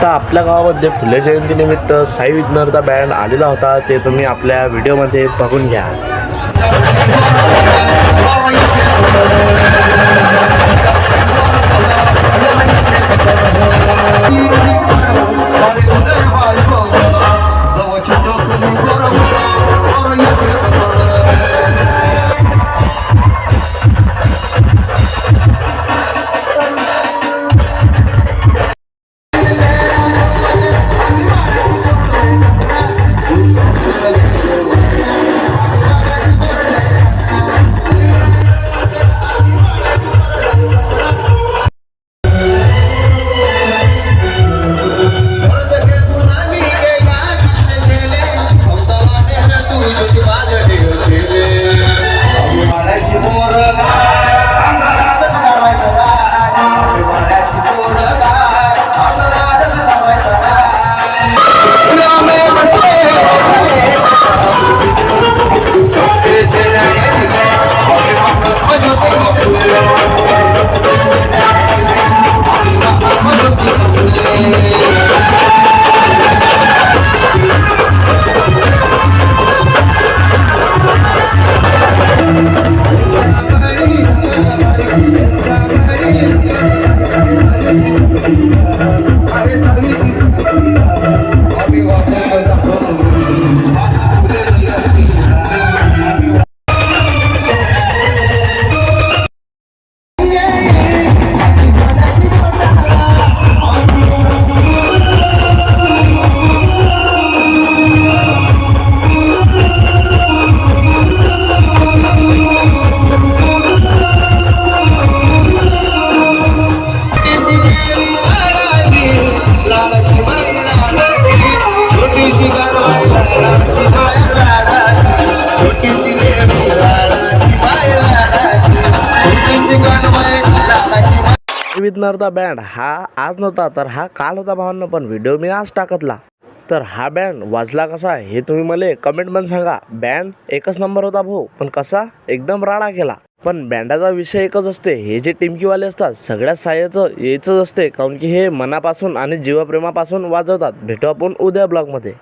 आता आपल्या गावामध्ये फुले जयंतीनिमित्त साई विघ्नरचा बँड आलेला होता. ते तुम्ही आपल्या व्हिडिओमध्ये बघून घ्या. विघ्नरचा बँड हा आज नव्हता तर हा काल होता भावांना पण व्हिडिओ मी आज टाकतला. तर हा बँड वाजला कसा हे तुम्ही मला कमेंटमध्ये सांगा. बँड एकच नंबर होता भाऊ पण कसा? एकदम राडा केला. पण बँडाचा विषय एकच असते हे जे टिमकीवाले असतात सगळ्या साह्याचं यायचंच असते काऊन की हे मनापासून आणि जीवप्रेमापासून वाजवतात. भेटू आपण उद्या ब्लॉगमध्ये